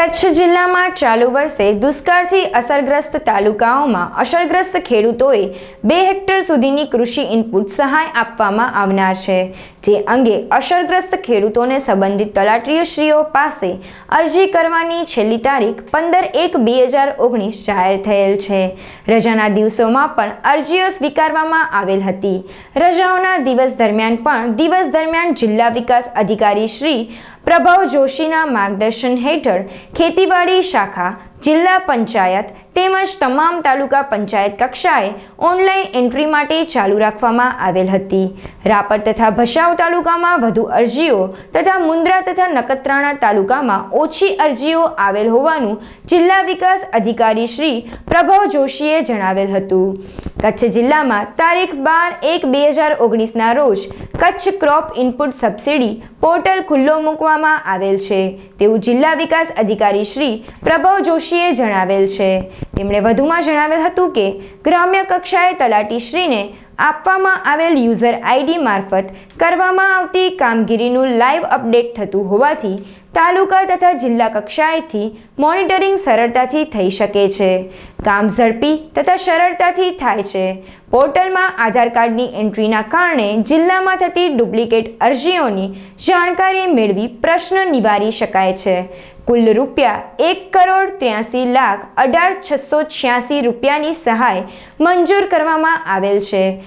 કચ્છ જિલ્લામાં ચાલુ વર્ષે દુષ્કાળથી અસરગ્રસ્ત તાલુકાઓમાં અસરગ્રસ્ત ખેડૂતોએ બે હેક્ટર સુધીની કૃષિ ઇનપુટ સહાય આપવામાં આવનાર છે, જે અંગે અસરગ્રસ્ત ખેડૂતોને સંબંધિત તલાટીશ્રીઓ પાસે અરજી કરવાની છેલ્લી તારીખ પંદર એક બે હજાર ઓગણીસ જાહેર થયેલ છે. રજાના દિવસોમાં પણ અરજીઓ સ્વીકારવામાં આવેલ હતી. રજાઓના દિવસ દરમિયાન પણ દિવસ દરમિયાન જિલ્લા વિકાસ અધિકારી શ્રી પ્રભવ જોશીના માર્ગદર્શન હેઠળ ખેતીવાડી શાખા જિલ્લા પંચાયત તેમજ તમામ તાલુકા પંચાયત કક્ષાએ ઓનલાઈન એન્ટ્રી માટે ચાલુ રાખવામાં આવેલ હતી. રાપર તથા ભચાઉ તાલુકામાં વધુ અરજીઓ તથા મુન્દ્રા તથા નખત્રાણા તાલુકામાં ઓછી અરજીઓ આવેલ હોવાનું જિલ્લા વિકાસ અધિકારી શ્રી પ્રભવ જોશીએ જણાવેલ હતું. કચ્છ જિલ્લામાં તારીખ બાર એક બે હજાર ઓગણીસના રોજ Kutch crop input subsidy portal ખુલ્લો મૂકવામાં આવેલ છે. તેવું જિલ્લા વિકાસ અધિકારી શ્રી પ્રભવ જોશીએ જણાવેલ છે. તેમણે વધુમાં જણાવેલ હતું કે ગ્રામ્ય કક્ષાએ તલાટીશ્રીને આપવામાં આવેલ યુઝર આઈડી મારફત કરવામાં આવતી કામગીરીનું લાઈવ અપડેટ થતું હોવાથી તાલુકા તથા જિલ્લા કક્ષાએથી મોનિટરિંગ સરળતાથી થઈ શકે છે. કામ ઝડપી તથા સરળતાથી થાય છે. પોર્ટલમાં આધાર કાર્ડની એન્ટ્રીના કારણે જિલ્લામાં થતી ડુપ્લિકેટ અરજીઓની જાણકારી મેળવી પ્રશ્ન નિવારી શકાય છે. કુલ રૂપિયા એક કરોડ ત્ર્યાસી લાખ અઢાર છસો છ્યાસી રૂપિયાની સહાય મંજૂર કરવામાં આવેલ છે.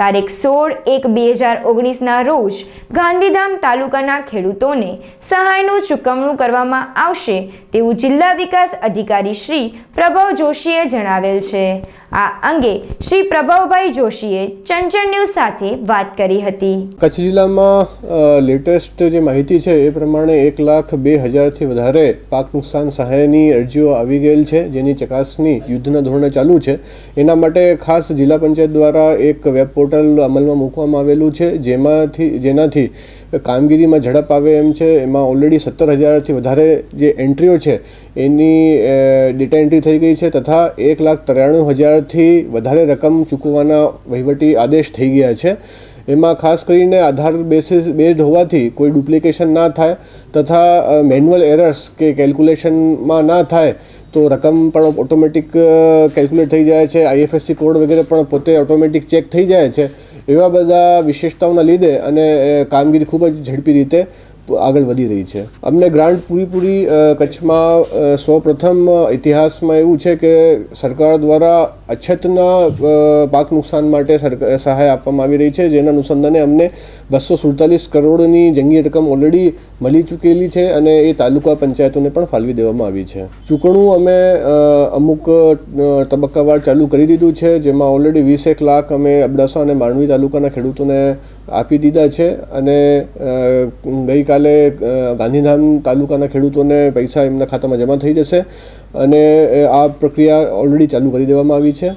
તારીખ સોળ એક બે હજાર ઓગણીસના રોજ ગાંધીધામ તાલુકાના ખેડૂતોને સહાયનું ચૂકવણું કરવામાં આવશે તેવું જિલ્લા વિકાસ અધિકારી શ્રી પ્રભવ જોશીએ જણાવેલ છે. આ અંગે શ્રી પ્રભવભાઈ જોશીએ ચંચળ ન્યૂઝ સાથે વાત કરી હતી. કચ્છ જિલ્લામાં લેટેસ્ટ જે માહિતી છે એ પ્રમાણે એક લાખ બે હજારથી વધારે પાક નુકસાન સહાયની અરજીઓ આવી ગયેલ છે, જેની ચકાસણી યુદ્ધના ધોરણે ચાલુ છે. એના માટે ખાસ જિલ્લા પંચાયત દ્વારા એક વેબ અમલમાં મૂકવામાં આવેલું છે. જેમાંથી, જેનાથી કામગીરીમાં ઝડપ આવે એમ છે. એમાં ઓલરેડી સત્તર હજારથી વધારે જે એન્ટ્રીઓ છે, એની ડેટા એન્ટ્રી થઈ ગઈ છે તથા એક લાખ ત્રાણું હજારથી વધારે રકમ ચૂકવવાના વહીવટી આદેશ થઈ ગયા છે. એમાં ખાસ કરીને આધાર બેસિસ બેઝડ હોવાથી કોઈ ડુપ્લિકેશન ના થાય તથા મેન્યુઅલ એરર્સ કે કેલ્ક્યુલેશનમાં ના થાય તો રકમ પણ ઓટોમેટિક કેલ્ક્યુલેટ થઈ જાય છે. આઈએફએસસી કોડ વગેરે પણ પોતે ઓટોમેટિક ચેક થઈ જાય છે. એવા બધા વિશેષતાઓના લીધે અને કામગીરી ખૂબ જ ઝડપી રીતે આગળ વધી રહી છે. અમને ગ્રાન્ટ પૂરીપૂરી કચ્છમાં સૌપ્રથમ ઇતિહાસમાં એવું છે કે સરકાર દ્વારા અછતના પાક નુકસાન માટે સહાય આપવામાં આવી રહી છે. જેના અનુસંધાને અમને બસો સુડતાલીસ કરોડની જંગી રકમ ઓલરેડી મળી ચૂકેલી છે અને એ તાલુકા પંચાયતોને પણ ફાળવી દેવામાં આવી છે. ચૂકવણું અમે અમુક તબક્કાવાર ચાલુ કરી દીધું છે, જેમાં ઓલરેડી વીસેક લાખ અમે અબડાસા અને માંડવી તાલુકાના ખેડૂતોને આપી દીધા છે અને ગઈકાલે ગાંધીધામ તાલુકાના ખેડૂતોને પૈસા એમના ખાતામાં જમા થઈ જશે અને આ પ્રક્રિયા ઓલરેડી ચાલુ કરી દેવામાં આવી છે.